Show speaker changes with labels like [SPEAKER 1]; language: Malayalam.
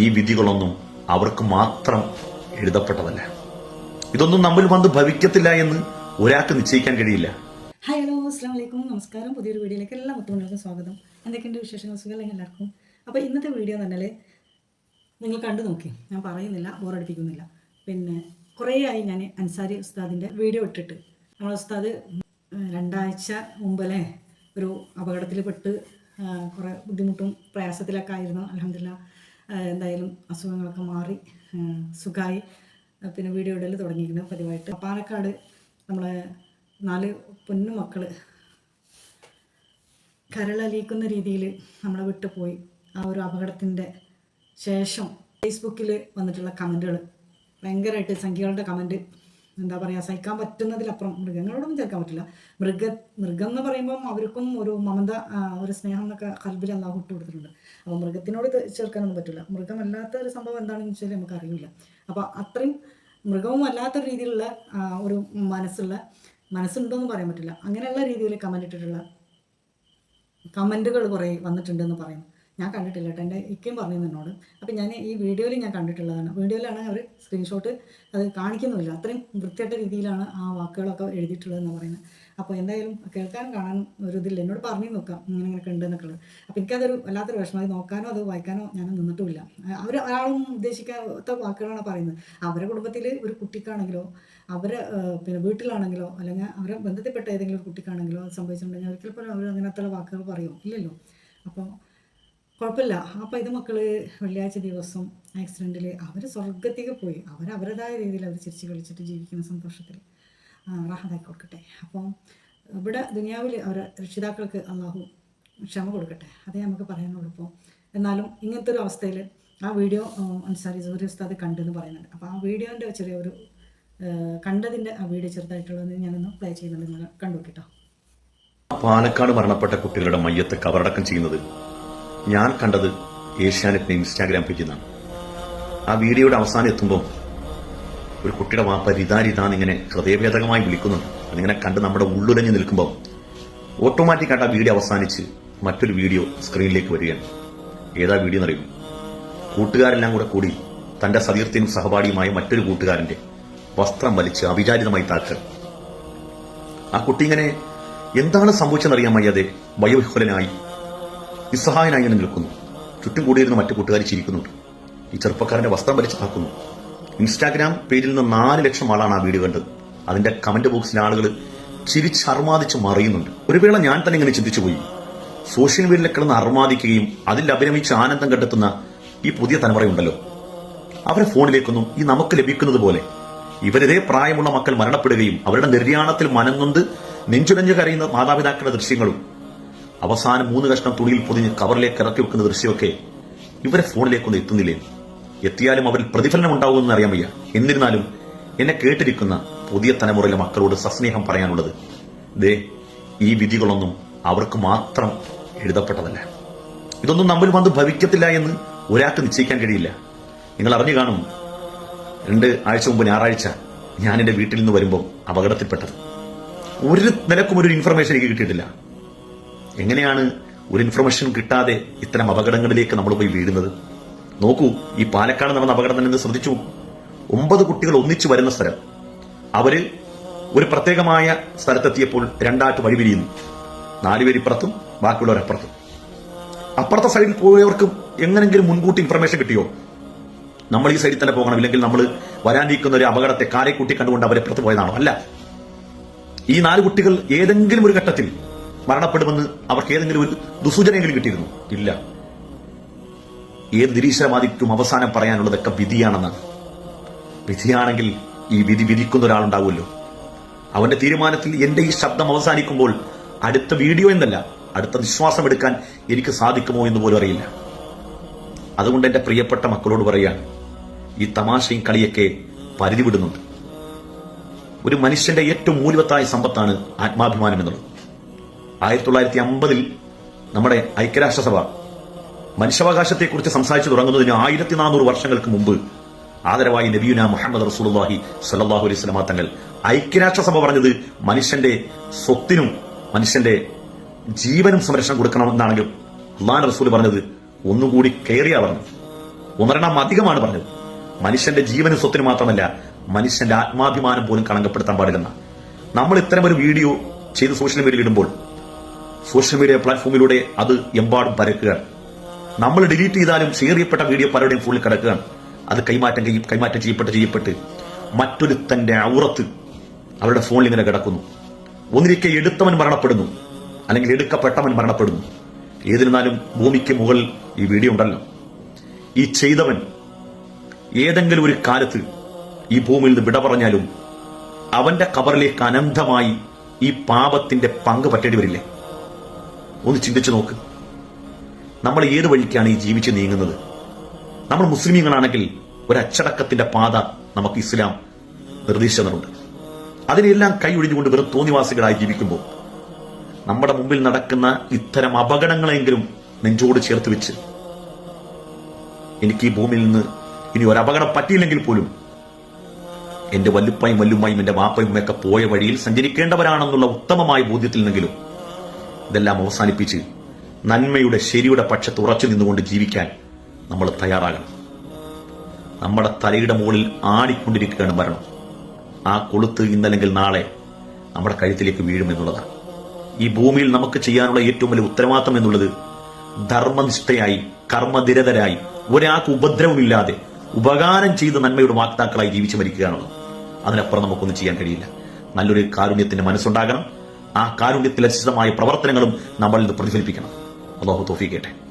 [SPEAKER 1] ഈ വിധികളൊന്നും അവർക്ക് മാത്രം എഴുതപ്പെട്ടതല്ല. ഇതൊന്നും നമ്മൾ വന്ന് ഭവിക്കത്തില്ല എന്ന് ഒരാൾക്ക് നിശ്ചയിക്കാൻ കഴിയില്ല.
[SPEAKER 2] ഹായ് ഹലോ അസ്സാം വലൈക്കും നമസ്കാരം. പുതിയൊരു വീഡിയോയിലേക്ക് എല്ലാ മുത്തുമണികൾക്കും സ്വാഗതം. എന്തൊക്കെയുണ്ട് വിശേഷങ്ങൾ? സുഖമല്ലേ എല്ലാവർക്കും? അപ്പോൾ ഇന്നത്തെ വീഡിയോ എന്ന് പറഞ്ഞാൽ നിങ്ങൾ കണ്ടു നോക്കി. ഞാൻ പറയുന്നില്ല ബോറടിപ്പിക്കുന്നില്ല. പിന്നെ കുറേ ആയി ഞാൻ അൻസാരി ഉസ്താദിന്റെ വീഡിയോ ഇട്ടിട്ട്. നമ്മളെ ഉസ്താദ് രണ്ടാഴ്ച മുമ്പല്ലേ ഒരു അപകടത്തിൽ പെട്ട് കുറേ ബുദ്ധിമുട്ടും പ്രയാസത്തിലൊക്കെ ആയിരുന്നു. അലഹമില്ല എന്തായാലും അസുഖങ്ങളൊക്കെ മാറി സുഖമായി പിന്നെ വീഡിയോ ഇടൽ തുടങ്ങിയിരുന്നു പതിവായിട്ട്. പാലക്കാട് നമ്മളെ നാല് പൊന്നു മക്കൾ കരളലിയിക്കുന്ന രീതിയിൽ നമ്മളെ വിട്ടു പോയി ആ ഒരു അപകടത്തിന്റെ ശേഷം ഫേസ്ബുക്കിൽ വന്നിട്ടുള്ള കമന്റുകൾ ഭയങ്കരമായിട്ട് സംഖ്യകളുടെ കമന്റ് എന്താ പറയുക സഹിക്കാൻ പറ്റുന്നതിലപ്പുറം മൃഗങ്ങളോടൊന്നും ചേർക്കാൻ പറ്റില്ല. മൃഗ മൃഗം എന്ന് പറയുമ്പം അവർക്കും ഒരു മമത ഒരു സ്നേഹം എന്നൊക്കെ കൽബിൽ അള്ളാഹു ഇട്ട് കൊടുത്തിട്ടുണ്ട്. അപ്പോൾ മൃഗത്തിനോട് ചേർക്കാനൊന്നും പറ്റില്ല. മൃഗമല്ലാത്ത ഒരു സംഭവം എന്താണെന്ന് വെച്ചാൽ നമുക്ക് അറിയില്ല. അപ്പോൾ അത്രയും മൃഗവും അല്ലാത്ത രീതിയിലുള്ള ഒരു മനസ്സുള്ള മനസ്സുണ്ടോയെന്ന് പറയാൻ പറ്റില്ല. അങ്ങനെയുള്ള രീതിയിൽ കമന്റ് ഇട്ടിട്ടുള്ള കമന്റുകൾ കുറേ വന്നിട്ടുണ്ടെന്ന് പറയുന്നു. ഞാൻ കണ്ടിട്ടില്ല കേട്ടോ. എന്റെ ഇക്കയും പറഞ്ഞു എന്നോട്. അപ്പം ഞാൻ ഈ വീഡിയോയിൽ ഞാൻ കണ്ടിട്ടുള്ളതാണ്. വീഡിയോയിലാണ് അവർ സ്ക്രീൻഷോട്ട് അത് കാണിക്കുന്നുമില്ല. അത്രയും വൃത്തിയായിട്ട രീതിയിലാണ് ആ വാക്കുകളൊക്കെ എഴുതിയിട്ടുള്ളതെന്ന് പറയുന്നത്. അപ്പോൾ എന്തായാലും കേൾക്കാനും കാണാനും ഒരു ഇതില്ല. എന്നോട് പറഞ്ഞു നോക്കാം. ഇങ്ങനെ ഇങ്ങനെയൊക്കെ ഉണ്ട് എന്നൊക്കെ ഉള്ളത് അപ്പോൾ എനിക്കതൊരു വല്ലാത്തൊരു വിഷമം. നോക്കാനോ അത് വായിക്കാനോ ഞാൻ നിന്നിട്ടുമില്ല. അവർ ഒരാളും ഉദ്ദേശിക്കാത്ത വാക്കുകളാണ് പറയുന്നത്. അവരുടെ കുടുംബത്തിൽ ഒരു കുട്ടിക്കാണെങ്കിലോ അവരെ പിന്നെ വീട്ടിലാണെങ്കിലോ അല്ലെങ്കിൽ അവരെ ബന്ധത്തിൽപ്പെട്ട ഏതെങ്കിലും ഒരു കുട്ടിക്കാണെങ്കിലോ സംഭവിച്ചിട്ടുണ്ടെങ്കിൽ ഒരിക്കൽ പോലും അവർ അങ്ങനത്തെ വാക്കുകൾ പറയും? ഇല്ലല്ലോ. അപ്പോൾ കുഴപ്പമില്ല. അപ്പോൾ ഇത് മക്കൾ വെള്ളിയാഴ്ച ദിവസം ആക്സിഡന്റിൽ അവർ സ്വർഗത്തേക്ക് പോയി. അവർ അവരുടേതായ രീതിയിൽ അവർ ചിരിച്ച് കളിച്ചിട്ട് ജീവിക്കുന്ന സന്തോഷത്തിൽ റാഹതാക്കി കൊടുക്കട്ടെ. അപ്പോൾ ഇവിടെ ദുനിയാവിൽ അവരെ രക്ഷിതാക്കൾക്ക് അള്ളാഹു ക്ഷമ കൊടുക്കട്ടെ. അതേ നമുക്ക് പറയാനുള്ളൂ ഇപ്പോൾ എന്നാലും ഇങ്ങനത്തെ ഒരു അവസ്ഥയിൽ ആ വീഡിയോ അൻസാരി സൂര്യ ഉസ്താദ് കണ്ടെന്ന് പറയുന്നുണ്ട്. അപ്പോൾ ആ വീഡിയോന്റെ ചെറിയൊരു കണ്ടതിന്റെ ആ വീഡിയോ ചെറുതായിട്ടുള്ളത് ഞാനൊന്ന് പ്ലേ ചെയ്യുന്നുണ്ട് നിങ്ങൾ കണ്ടു കേട്ടോ
[SPEAKER 1] പാലക്കാട് മരണപ്പെട്ട കുട്ടികളുടെ മയ്യത്ത് കവറടക്കം ചെയ്യുന്നത് ഞാൻ കണ്ടത് ഏഷ്യാനെറ്റിന്റെ ഇൻസ്റ്റാഗ്രാം പേജിൽ നിന്നാണ് ആ വീഡിയോയുടെ അവസാനം എത്തുമ്പോൾ ഒരു കുട്ടിയുടെ വാപ്പ റിതാ റിതാന്ന് ഇങ്ങനെ ഹൃദയഭേദകമായി വിളിക്കുന്നുണ്ട്. അതിങ്ങനെ കണ്ട് നമ്മുടെ ഉള്ളുലഞ്ഞ് നിൽക്കുമ്പോൾ ഓട്ടോമാറ്റിക്കായിട്ട് ആ വീഡിയോ അവസാനിച്ച് മറ്റൊരു വീഡിയോ സ്ക്രീനിലേക്ക് വരികയാണ്. ഏതാ വീഡിയോ എന്നറിയും കൂട്ടുകാരെല്ലാം കൂടെ കൂടി തന്റെ സതീർത്ഥ്യനും സഹപാഠിയുമായ മറ്റൊരു കൂട്ടുകാരന്റെ വസ്ത്രം വലിച്ച് അവിചാരിതമായി താക്കുക. ആ കുട്ടി ഇങ്ങനെ എന്താണ് സംഭവിച്ചെന്നറിയാൻ വയ്യാതെ വയോവിഹുലനായി നിസ്സഹായനായി ഞാൻ നിൽക്കുന്നു. ചുറ്റും കൂടിയിരുന്ന മറ്റു കൂട്ടുകാരി ചിരിക്കുന്നുണ്ട്. ഈ ചെറുപ്പക്കാരന്റെ വസ്ത്രം വലിച്ചു താക്കുന്നു ഇൻസ്റ്റാഗ്രാം പേജിൽ നിന്ന് നാല് ലക്ഷം ആളാണ് ആ വീഡിയോ കണ്ടത്. അതിന്റെ കമന്റ് ബോക്സിലെ ആളുകൾ ചിരിച്ചർമാദിച്ച് മറിയുന്നുണ്ട്. ഒരു വേള ഞാൻ തന്നെ ഇങ്ങനെ ചിന്തിച്ചു പോയി. സോഷ്യൽ മീഡിയയിൽ കിടന്ന് അർമാദിക്കുകയും അതിൽ അഭിനമിച്ച് ആനന്ദം കണ്ടെത്തുന്ന ഈ പുതിയ തലമുറയുണ്ടല്ലോ അവരെ ഫോണിലേക്കൊന്നും ഈ നമുക്ക് ലഭിക്കുന്നത് പോലെ ഇവരിതേ പ്രായമുള്ള മക്കൾ മരണപ്പെടുകയും അവരുടെ നിർയാണത്തിൽ മനംനൊന്ത് നെഞ്ചുടഞ്ഞു കരയുന്ന മാതാപിതാക്കളുടെ ദൃശ്യങ്ങളും അവസാനം മൂന്ന് കഷ്ണം തുണിയിൽ പൊതിഞ്ഞ് കവറിലേക്ക് ഇറക്കി വെക്കുന്ന ദൃശ്യമൊക്കെ ഇവരെ ഫോണിലേക്കൊന്നും എത്തുന്നില്ലേ? എത്തിയാലും അവരിൽ പ്രതിഫലനം ഉണ്ടാവുമെന്ന് അറിയാൻ വയ്യ. എന്നിരുന്നാലും എന്നെ കേട്ടിരിക്കുന്ന പുതിയ തലമുറയിലെ മക്കളോട് സസ്നേഹം പറയാനുള്ളത് ദേ ഈ വിധികളൊന്നും അവർക്ക് മാത്രം എഴുതപ്പെട്ടതല്ല. ഇതൊന്നും നമ്മൾ വന്ന് ഭവിക്കത്തില്ല എന്ന് ഒരാൾക്ക് നിശ്ചയിക്കാൻ കഴിയില്ല. നിങ്ങൾ അറിഞ്ഞു കാണും രണ്ട് ആഴ്ച മുമ്പ് ഞായറാഴ്ച ഞാൻ എന്റെ വീട്ടിൽ നിന്ന് വരുമ്പോൾ അപകടത്തിൽപ്പെട്ടത്. ഒരു നിലക്കും ഒരു ഇൻഫർമേഷൻ എനിക്ക് കിട്ടിയിട്ടില്ല. എങ്ങനെയാണ് ഒരു ഇൻഫർമേഷൻ കിട്ടാതെ ഇത്തരം അപകടങ്ങളിലേക്ക് നമ്മൾ പോയി വീഴുന്നത്? നോക്കൂ ഈ പാലക്കാട് നടന്ന അപകടം തന്നെ ശ്രദ്ധിച്ചു. ഒമ്പത് കുട്ടികൾ ഒന്നിച്ചു വരുന്ന സ്ഥലം. അവരിൽ ഒരു പ്രത്യേകമായ സ്ഥലത്തെത്തിയപ്പോൾ രണ്ടായിട്ട് വഴിപിരിയുന്നു. നാലുപേരിപ്പുറത്തും ബാക്കിയുള്ളവർ അപ്പുറത്തും. അപ്പുറത്തെ സൈഡിൽ പോയവർക്കും എങ്ങനെങ്കിലും മുൻകൂട്ടി ഇൻഫർമേഷൻ കിട്ടിയോ? നമ്മൾ ഈ സൈഡിൽ തന്നെ പോകണം. ഇല്ലെങ്കിൽ നമ്മൾ വരാനിരിക്കുന്ന ഒരു അപകടത്തെ കാരെ കൂട്ടി കണ്ടുകൊണ്ട് അവരെ പുറത്ത് പോയതാണോ? അല്ല. ഈ നാല് കുട്ടികൾ ഏതെങ്കിലും ഒരു ഘട്ടത്തിൽ മരണപ്പെടുമെന്ന് അവർക്ക് ഏതെങ്കിലും ഒരു ദുസൂചനയെങ്കിലും കിട്ടിയിരുന്നു? ഇല്ല. ഏത് നിരീശ്വരവാദിക്കും അവസാനം പറയാനുള്ളതൊക്കെ വിധിയാണെന്നാണ് വിധിയാണെങ്കിൽ ഈ വിധി വിധിക്കുന്ന ഒരാളുണ്ടാവുമല്ലോ. അവന്റെ തീരുമാനത്തിൽ എന്റെ ഈ ശബ്ദം അവസാനിക്കുമ്പോൾ അടുത്ത വീഡിയോ എന്നല്ല അടുത്ത വിശ്വാസം എടുക്കാൻ എനിക്ക് സാധിക്കുമോ എന്ന് പോലും അറിയില്ല. അതുകൊണ്ട് എന്റെ പ്രിയപ്പെട്ട മക്കളോട് പറയാൻ ഈ തമാശയും കളിയൊക്കെ പരിധി വിടുന്നുണ്ട്. ഒരു മനുഷ്യന്റെ ഏറ്റവും മൂല്യവത്തായ സമ്പത്താണ് ആത്മാഭിമാനം എന്നുള്ളത്. ആയിരത്തി തൊള്ളായിരത്തി അമ്പതിൽ നമ്മുടെ ഐക്യരാഷ്ട്രസഭ മനുഷ്യാവകാശത്തെക്കുറിച്ച് സംസാരിച്ചു തുടങ്ങുന്നതിന് ആയിരത്തി നാനൂറ് വർഷങ്ങൾക്ക് മുമ്പ് ആദരവായി നബിയുന മുഹമ്മദ് റസൂലുള്ളാഹി സലാഹു അലൈഹി സ്വലാ തങ്ങൾ ഐക്യരാഷ്ട്രസഭ പറഞ്ഞത് മനുഷ്യന്റെ സ്വത്തിനും മനുഷ്യന്റെ ജീവനും സംരക്ഷണം കൊടുക്കണമെന്നാണെങ്കിലും അള്ളാൻ റസൂൽ പറഞ്ഞത് ഒന്നുകൂടി കയറിയാ പറഞ്ഞു ഒന്നരെണ്ണം അധികമാണ് പറഞ്ഞത്. മനുഷ്യന്റെ ജീവനും സ്വത്തിനും മാത്രമല്ല മനുഷ്യന്റെ ആത്മാഭിമാനം പോലും കളങ്കപ്പെടുത്താൻ പാടില്ലെന്ന നമ്മൾ ഇത്തരം ഒരു വീഡിയോ ചെയ്ത് സോഷ്യൽ മീഡിയയിൽ ഇടുമ്പോൾ സോഷ്യൽ മീഡിയ പ്ലാറ്റ്ഫോമിലൂടെ അത് എമ്പാടും പരക്കുകയാണ്. നമ്മൾ ഡിലീറ്റ് ചെയ്താലും ഷെയർ ചെയ്യപ്പെട്ട വീഡിയോ പലരുടെയും ഫുള്ളിൽ കിടക്കുകയാണ്. അത് കൈമാറ്റം കൈമാറ്റം ചെയ്യപ്പെട്ട് ചെയ്യപ്പെട്ട് മറ്റൊരുത്തന്റെ ഔറത്ത് അവരുടെ ഫോണിൽ ഇങ്ങനെ കിടക്കുന്നു. ഒന്നിരിക്കെ എടുത്തവൻ മരണപ്പെടുന്നു അല്ലെങ്കിൽ എടുക്കപ്പെട്ടവൻ മരണപ്പെടുന്നു. ഏതിരുന്നാലും ഭൂമിക്ക് മുകളിൽ ഈ വീഡിയോ ഉണ്ടല്ലോ. ഈ ചെയ്തവൻ ഏതെങ്കിലും ഒരു കാലത്ത് ഈ ഭൂമിയിൽ നിന്ന് വിട പറഞ്ഞാലും അവന്റെ കബറിലേക്ക് അനന്തമായി ഈ പാപത്തിന്റെ പങ്ക് പറ്റേണ്ടി വരില്ലേ? ഒന്ന് ചിന്തിച്ചു നോക്ക്. നമ്മൾ ഏത് വഴിക്കാണ് ഈ ജീവിച്ച് നീങ്ങുന്നത്? നമ്മൾ മുസ്ലിമീങ്ങളാണെങ്കിൽ ഒരു അച്ചടക്കത്തിന്റെ പാത നമുക്ക് ഇസ്ലാം നിർദ്ദേശിച്ചതുണ്ട് അതിനെല്ലാം കൈയൊഴിഞ്ഞുകൊണ്ട് വെറും തോന്നിവാസികളായി ജീവിക്കുമ്പോൾ നമ്മുടെ മുമ്പിൽ നടക്കുന്ന ഇത്തരം അപകടങ്ങളെങ്കിലും നെഞ്ചോട് ചേർത്ത് വെച്ച് എനിക്ക് ഈ ഭൂമിയിൽ നിന്ന് ഇനി ഒരു അപകടം പറ്റിയില്ലെങ്കിൽ പോലും എന്റെ വല്ലുപ്പായും വല്ലുമ്മായും എന്റെ വാപ്പയും ഒക്കെ പോയ വഴിയിൽ സഞ്ചരിക്കേണ്ടവരാണെന്നുള്ള ഉത്തമമായ ബോധ്യത്തിൽ നിന്നെങ്കിലും ഇതെല്ലാം അവസാനിപ്പിച്ച് നന്മയുടെ ശരിയുടെ പക്ഷത്ത് ഉറച്ചു നിന്നുകൊണ്ട് ജീവിക്കാൻ നമ്മൾ തയ്യാറാകണം. നമ്മുടെ തലയുടെ മുകളിൽ ആടിക്കൊണ്ടിരിക്കുകയാണ് മരണം. ആ കൊളുത്ത് ഇന്നല്ലെങ്കിൽ നാളെ നമ്മുടെ കഴുത്തിലേക്ക് വീഴുമെന്നുള്ളതാണ് ഈ ഭൂമിയിൽ നമുക്ക് ചെയ്യാനുള്ള ഏറ്റവും വലിയ ഉത്തരവാദിത്തം എന്നുള്ളത് ധർമ്മനിഷ്ഠയായി കർമ്മനിരതരായി ഒരാൾക്ക് ഉപദ്രവമില്ലാതെ ഉപകാരം ചെയ്ത് നന്മയുടെ വാക്താക്കളായി ജീവിച്ചു മരിക്കുകയാണുള്ളത്. അതിനപ്പുറം നമുക്കൊന്നും ചെയ്യാൻ കഴിയില്ല. നല്ലൊരു കാരുണ്യത്തിന്റെ മനസ്സുണ്ടാകണം. ആ കാരുണ്യത്തിലസിതമായ പ്രവർത്തനങ്ങളും നമ്മൾ ഇത് പ്രതിഫലിപ്പിക്കണം. അള്ളാഹു തോഫിക്കട്ടെ